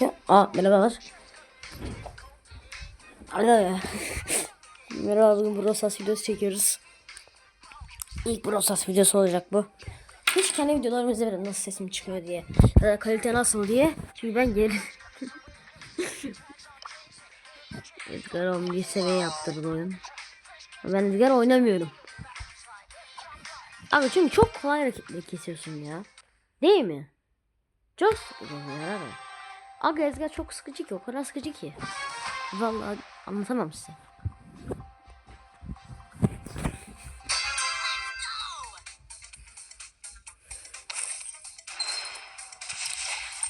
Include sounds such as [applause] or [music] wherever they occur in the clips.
Aa merhabalar. Arada Merhaba bugün Brosas videosu çekiyoruz. İlk Brosas videosu olacak bu. Hiç kendi videolarımı izlemedim nasıl sesim çıkıyor diye. Ya da kalite nasıl diye. Çünkü ben geri... [laughs] Edgar 11 seviye yaptırdı oyun. Ben Edgar oynamıyorum. Abi çünkü çok kolay hareketleri kesiyorsun ya. Değil mi? Çok sıkıcı oluyor abi. Aga Edgar çok sıkıcı ki o kadar sıkıcı ki. Vallahi anlatamam size.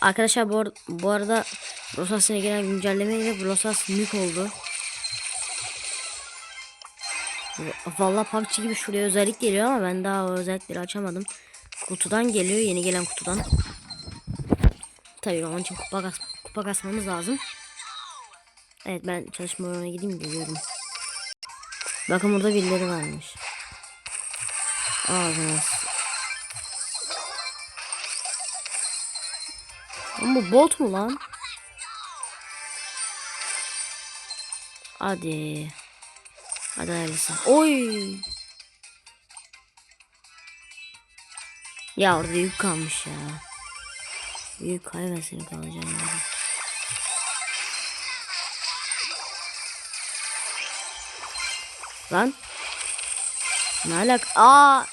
Arkadaşlar bu, ar- bu arada Brosas'a gelen güncellemeyle Brosas mük oldu. Vallahi PUBG gibi şuraya özellik geliyor ama ben daha o özellikleri açamadım. Kutudan geliyor yeni gelen kutudan. Tabii onun için kupa, kas kupa kasmamız lazım. Evet ben çalışma orana gideyim geliyorum. Bakın burada birileri varmış. Ağzına s- Lan bu bot mu lan? Hadi. Hadi hayırlısı. Oy. Ya orada yük kalmış ya. Yük kaybetsin kalacağım ya. Lan. Ne alak? Aa.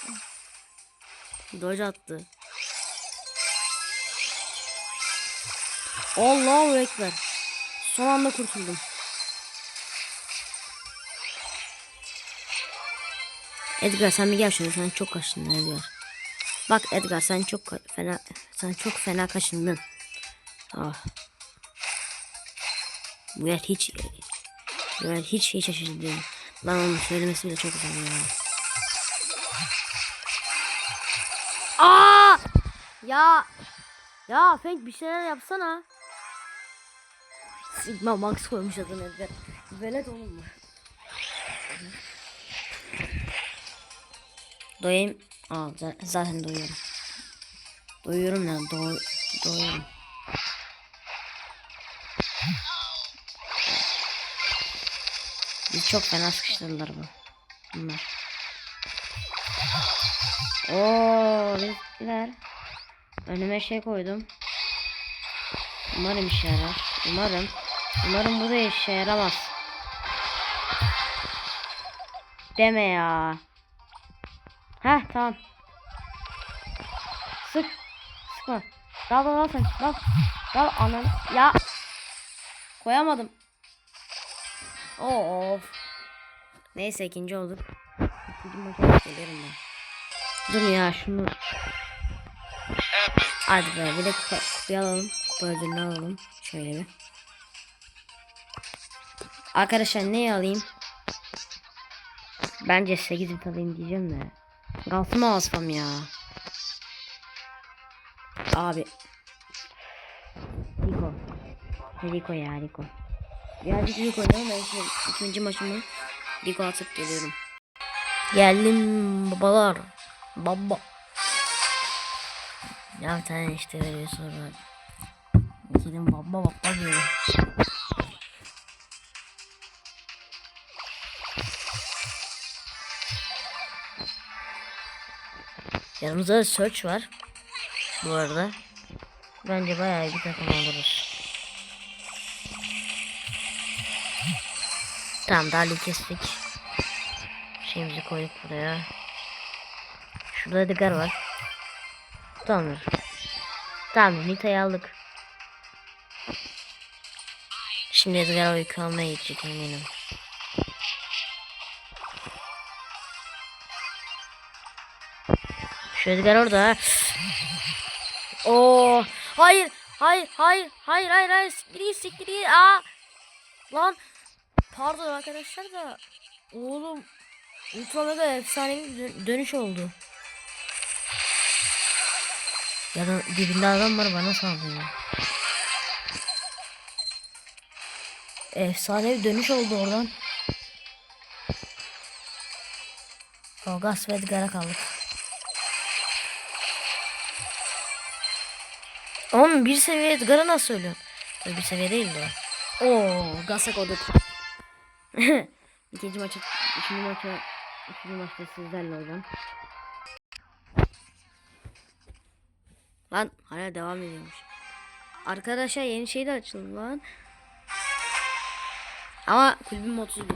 Dodge attı. Allahu Ekber. Son anda kurtuldum. Edgar sen bir gel şöyle sen çok kaşındın Edgar. Bak Edgar sen çok fena sen çok fena kaşındın. Ah. Bu yer hiç bu yer hiç hiç değil. Lan onun söylemesi bile çok güzel ya. Aa! Ya ya Fenk bir şeyler yapsana. Sigma Max koymuş adını Edgar. Velet oğlum mu? Doyayım. Aa za- zaten doyuyorum. Doyuyorum ya do doyuyorum. Biz çok fena sıkıştırdılar bu. Bunlar. Oo, riskler. Önüme şey koydum. Umarım işe yarar. Umarım. Umarım bu da işe yaramaz. Deme ya. Heh tamam. Sık. Sıkma. Dal dal dal sen. Dal. Dal anam. Ya. Koyamadım. Of. Neyse ikinci olduk. İkinci ben. Dur ya şunu. Hadi be bir de kupa, kupayı alalım. Kupa ödülünü alalım. Şöyle bir. Arkadaşlar neyi alayım? Bence 8 bit alayım diyeceğim de. Galtıma asmam ya. Abi. Rico. Rico ya Rico. Birazcık Rico oynayalım. Ben şimdi ikinci maçımı Rico atıp geliyorum. Geldim babalar. Baba. Ya bir tane işte veriyor sonra. Dedim baba baba diyor. Yanımızda da search var. Bu arada. Bence bayağı bir takım oluruz. Tamam Dali kestik. Şeyimizi koyduk buraya. Şurada Edgar var. Tamam. Tamam Nita'yı aldık. Şimdi Edgar uyku almaya gidecek eminim. Şu Edgar orada. Oo, hayır, hayır, hayır, hayır, hayır, hayır, siktir siktir Aa, lan, pardon arkadaşlar da, oğlum, Ultra Mega efsanevi bir dö- dönüş oldu. Ya da dibinde adam var bana saldırıyor. Efsanevi dönüş oldu oradan. Olgas ve Edgar'a kaldık. Oğlum bir seviye Edgar'a nasıl ölüyorsun? Tabii bir seviye değildi o. Oo, Gasak Odut. [laughs] İkinci maçı, üçüncü maça, üçüncü maçta sizlerle olacağım. Lan hala devam ediyormuş. Arkadaşlar yeni şey de açıldı lan. Ama kulübüm 31.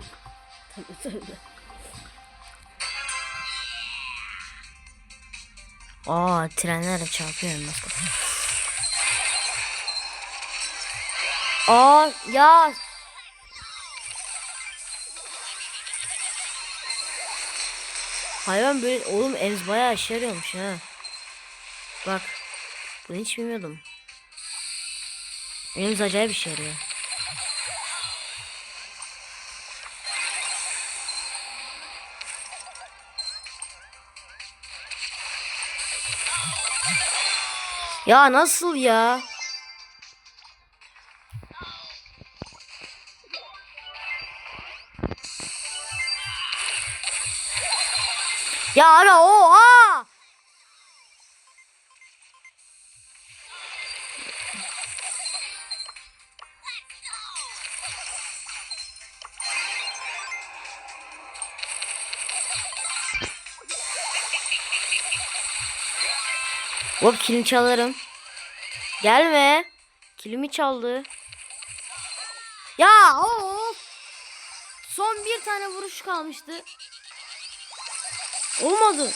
Tabii tabii. Aa trenler de çarpıyor nasıl? Aa ya Hayvan böyle oğlum Ems bayağı işe ha. Bak. Bunu hiç bilmiyordum. Ems acayip işe yarıyor. Ya nasıl ya? Ya ara o aa! Hop çalarım. Gelme. Kilimi çaldı. Ya of. Son bir tane vuruş kalmıştı. Olmadı.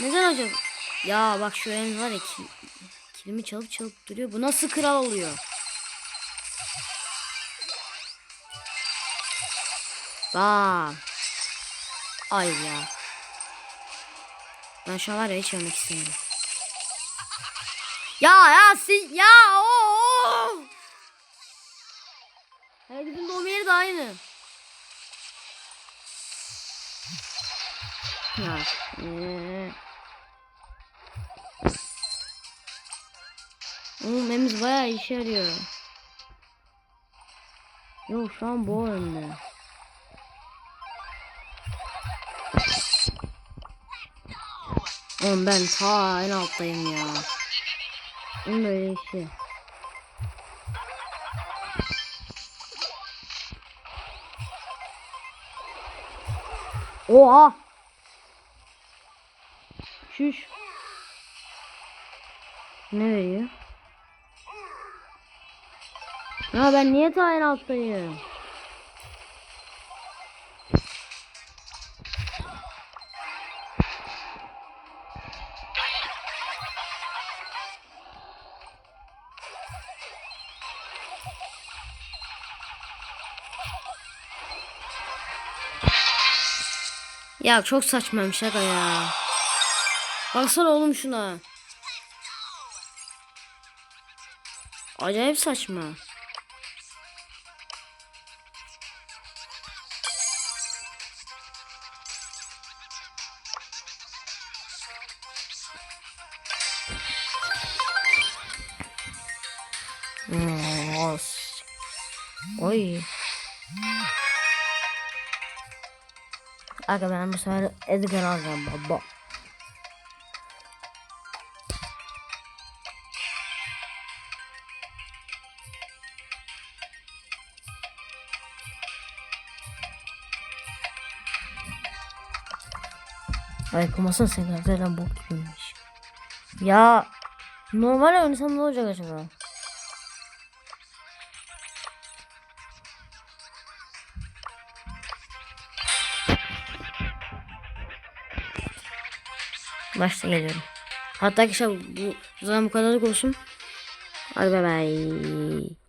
Neden acaba? Ya bak şu en var ya kil, kilimi çalıp çalıp duruyor. Bu nasıl kral oluyor? Bak. Ay ya. Ben şu an var ya hiç ölmek istemiyorum. Ya ya siz ya o. Hayır bizim doğum yeri de aynı. Ya. Ee. Oğlum Memiz bayağı işe yarıyor. Yok şu an bu önde. Oğlum ben ta en alttayım ya. Onun böyle işi. Oha! Şuş. Ne veriyor? Ya ben niye ta en alttayım? Ya çok saçmaymış şaka ya. Baksana oğlum şuna. Acayip saçma. Nos. Oy. Aga ben bu sefer Edgar alacağım baba. Ay kumasın sen zaten bok gibiymiş. Ya normal oynasam ne olacak acaba? Başta geliyorum. Hatta arkadaşlar bu, zaman bu kadar olsun. Hadi bay bay.